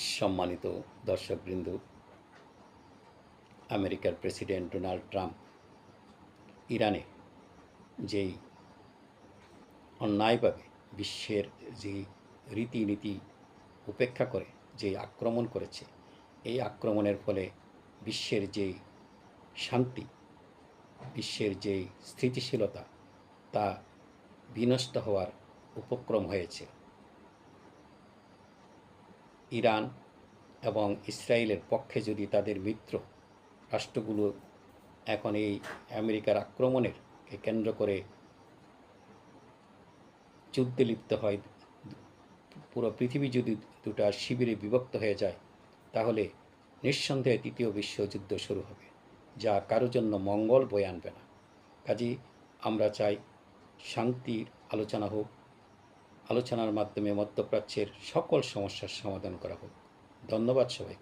সম্মানিত দর্শকবৃন্দ, আমেরিকার প্রেসিডেন্ট ডোনাল্ড ট্রাম্প ইরানে যেই অন্যায়ভাবে বিশ্বের যে রীতিনীতি উপেক্ষা করে যে আক্রমণ করেছে, এই আক্রমণের ফলে বিশ্বের যে শান্তি, বিশ্বের যে স্থিতিশীলতা, তা বিনষ্ট হওয়ার উপক্রম হয়েছে। ইরান এবং ইসরায়েলের পক্ষে যদি তাদের মিত্র রাষ্ট্রগুলো এখন এই আমেরিকার আক্রমণের কেন্দ্র করে যুদ্ধে লিপ্ত হয়, পুরো পৃথিবী যদি দুটা শিবিরে বিভক্ত হয়ে যায়, তাহলে নিঃসন্দেহে তৃতীয় বিশ্বযুদ্ধ শুরু হবে, যা কারও জন্য মঙ্গল বয়ে আনবে না। কাজেই আমরা চাই শান্তির আলোচনা হোক আলোচনার মাধ্যমে মধ্যপ্রাচ্যের সকল সমস্যার সমাধান করা হোক। ধন্যবাদ সবাই